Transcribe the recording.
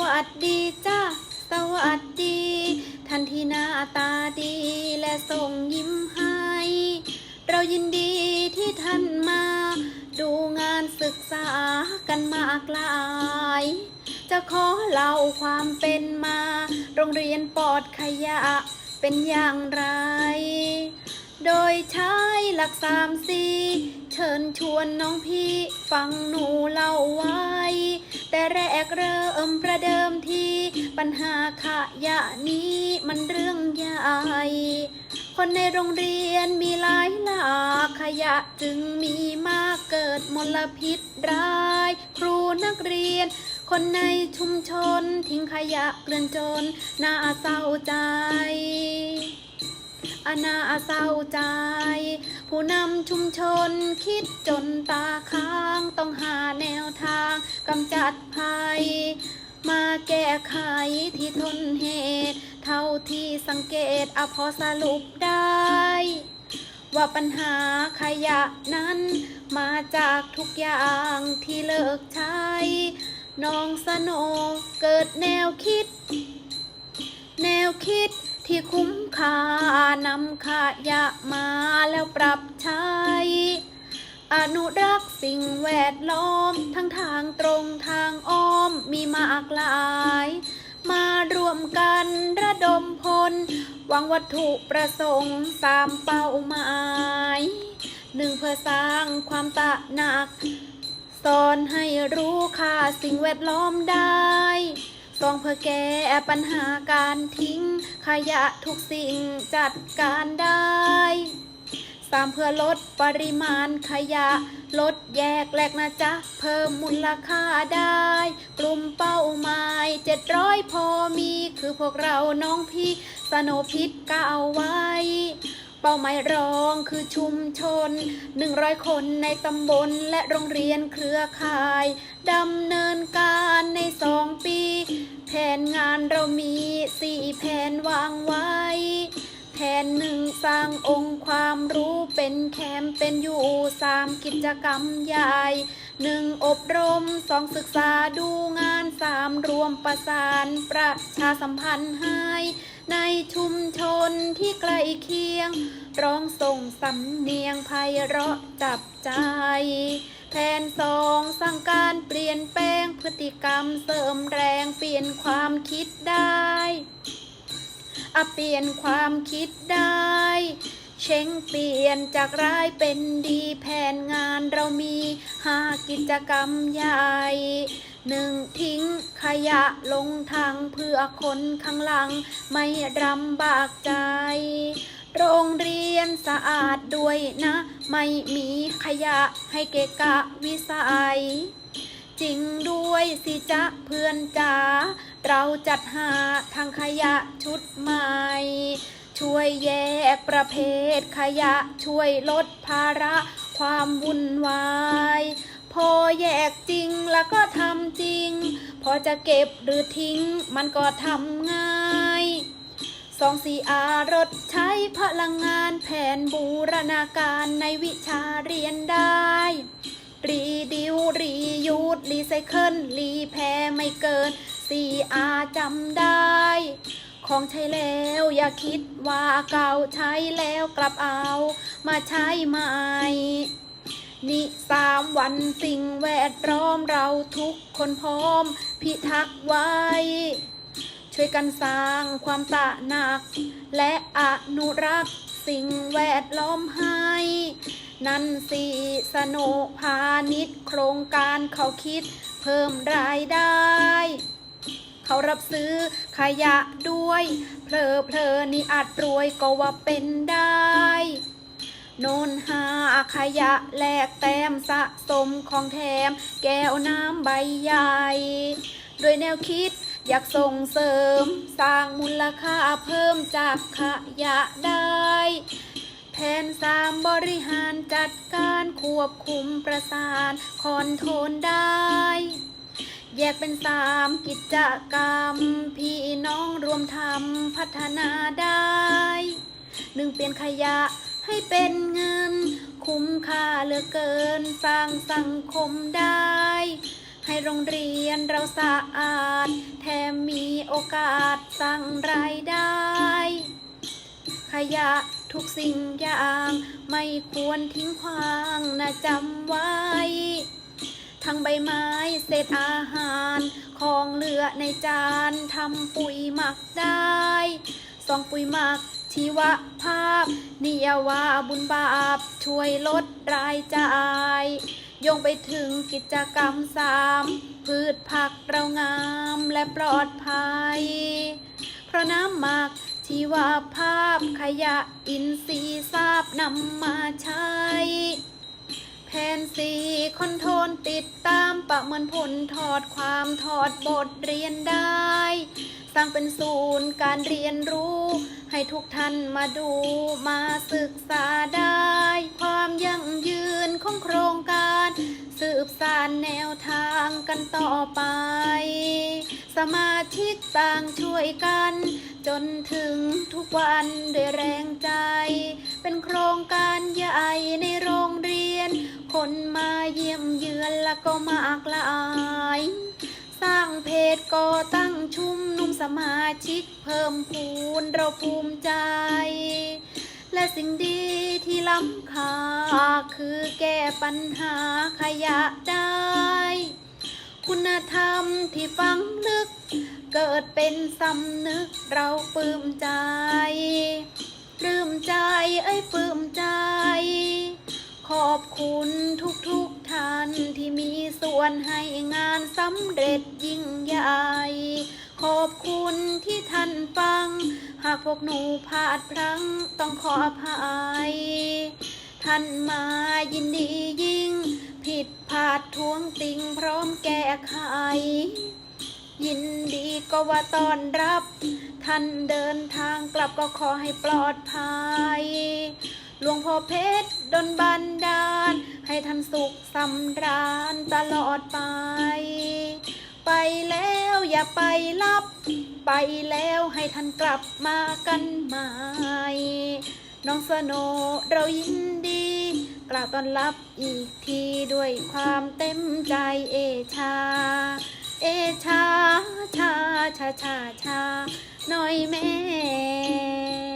วัสดีจ้าสวัสดี ท่านที่หน้าตาดีและส่งยิ้มให้ เรายินดีที่ท่านมา ดูงานศึกษากันมากลาย จะขอเล่าความเป็นมา โรงเรียนปลอดขยะเป็นอย่างไร โดยใช้หลักสามสี่เชิญชวนน้องพี่ฟังหนูเล่าไว้ แต่แรกเริ่ม เดิมทีปัญหาขยะนี้มันเรื่องใหญ่ คนในโรงเรียนมีหลายหลากขยะจึงมีมากเกิดมลพิษร้าย ครูนักเรียน คนในชุมชนทิ้งขยะเกลื่อนจนน่าเศร้าใจอานาเศร้าใจ ผู้นำชุมชนคิดจนตาค้าง ต้องหาแนวทางกำจัดภัย มาแก้ไขที่ทนเหตุ เท่าที่สังเกตอพอสรุปได้ ว่าปัญหาขยะนั้น มาจากทุกอย่างที่เลิกใช้น้องสโนเกิดแนวคิด แนวคิดที่คุ้มค่านำขยะมาแล้วปรับใช้ อนุรักษ์สิ่งแวดล้อม ทั้งทางตรงทางอ้อมมีมากหลาย มารวมกันระดมพลหวังวัตถุประสงค์สามเป้าหมายหนึ่งเพื่อสร้างความตระหนักสอนให้รู้ค่าสิ่งแวดล้อมได้สองเพื่อแก้ปัญหาการทิ้ง ขยะทุกสิ่งจัดการได้ สามเพื่อลดปริมาณขยะ ลดแยกแลกนะจ๊ะ เพิ่มมูลค่าได้ กลุ่มเป้าหมายเจ็ดร้อยพอมีคือพวกเราน้องพี่สโนพิษก้าวไว้ เป้าหมายรองคือชุมชน 100 คนในตำบลและโรงเรียนเครือข่ายดำเนินการในสองปี แผนงานเรามีสี่แผนวางไว้ แผนหนึ่งสร้างองค์ความรู้ เป็นอยู่สามกิจกรรมใหญ่หนึ่งอบรมสองศึกษาดูงานสามรวมประสานประชาสัมพันธ์ให้ในชุมชนที่ใกล้เคียง ร้องส่งสำเนียงไพเราะจับใจ แผนสองสร้างการเปลี่ยนแปลงพฤติกรรมเสริมแรงเปลี่ยนความคิดได้อะเปลี่ยนความคิดได้ เช้งเปลี่ยนจากร้ายเป็นดีแผนงานเรามีห้ากิจกรรมใหญ่หนึ่งทิ้งขยะลงทางเพื่อคนข้างหลังไม่รำบากใจ โรงเรียนสะอาดด้วยนะ ไม่มีขยะให้เกะกะวิสัย จริงด้วยสิจ๊ะเพื่อนจ๋าเราจัดหาทางขยะชุดใหม่ ช่วยแยกประเภทขยะช่วยลดภาระความวุ่นวายพอแยกจริงแล้วก็ทำจริง พอจะเก็บหรือทิ้งมันก็ทำง่ายสองสี่อารถใช้พลังงานแผนบูรณาการในวิชาเรียนได้ รีดิวรียูดรีไซเคิลรีแพรไม่เกินสี่อาจำได้ ของใช้แล้ว อย่าคิดว่าเก่าใช้แล้วกลับเอา มาใช้ใหม่นี่สามวันสิ่งแวดล้อมเราทุกคนพร้อม พิทักษ์ไว้ ช่วยกันสร้างความตระหนัก และอนุรักษ์สิ่งแวดล้อมให้ นั่นสิสนุพาณิชย์โครงการเขาคิดเพิ่มรายได้ เขารับซื้อขยะด้วย เพลอเพลอนี่อาจรวยก็ว่าเป็นได้ โนนหาขยะแลกแต้มสะสมของแถม แก้วน้ำใบใหญ่โดยแนวคิดอยากส่งเสริม สร้างมูลค่าเพิ่มจากขยะได้แผนสามบริหารจัดการควบคุมประสานคอนโทรลได้ แยกเป็นสามกิจกรรม พี่น้องรวมทำพัฒนาได้หนึ่งเปลี่ยนขยะให้เป็นเงิน คุ้มค่าเหลือเกินสร้างสังคมได้ ให้โรงเรียนเราสะอาด แถมมีโอกาสสร้างรายได้ ขยะทุกสิ่งอย่าง ไม่ควรทิ้งขว้างนะจำไว้ ทั้งใบไม้เศษอาหารของเหลือในจานทำปุ๋ยหมักได้ซองปุ๋ยหมักชีวภาพ นิยาวาบุญบาป ช่วยลดรายจ่ายยงไปถึงกิจกรรมสามพืชผักเรางามและปลอดภัย เพราะน้ำหมักชีวภาพขยะอินทรีย์ทราบนำมาใช้ แผนสีคอนโทรลติดตามประเมินผลถอดความถอดบทเรียนได้ สร้างเป็นศูนย์การเรียนรู้ ให้ทุกท่านมาดูมาศึกษาได้ ความยั่งยืนของโครงการ สืบสานแนวทางกันต่อไป สมาชิกต่างช่วยกัน จนถึงทุกวันด้วยแรงใจ เป็นโครงการใหญ่ในโรงเรียน คนมาเยี่ยมเยือนแล้วก็มากลายสร้างเพจก่อตั้งชุมนุมสมาชิกเพิ่มพูนเราภูมิใจ และสิ่งดีที่ล้ำค่าคือแก้ปัญหาขยะได้ คุณธรรมที่ฝังลึก เกิดเป็นสำนึกเราปลื้มใจปลื้มใจเอ้ยปลื้มใจ ขอบคุณทุกๆท่านที่มีส่วนให้งานสำเร็จยิ่งใหญ่ขอบคุณที่ท่านฟัง หากพวกหนูพลาดพลั้งต้องขออภัย ท่านมายินดียิ่ ดพาดทวงติงพร้อมแก้ไข ยินดีก็ว่าตอนรับ ท่านเดินทางกลับก็ขอให้ปลอดภัย หลวงพ่อเพชรดนบันดาล ให้ท่านสุขสำราญตลอดไป ไปแล้วอย่าไปรับ ไปแล้วให้ท่านกลับมากันใหม่ น้องสโนเรายินดี กล่าวต้อนรับอีกทีด้วยความเต็มใจเอชา เอชาชาชาชาชาหน่อยแม่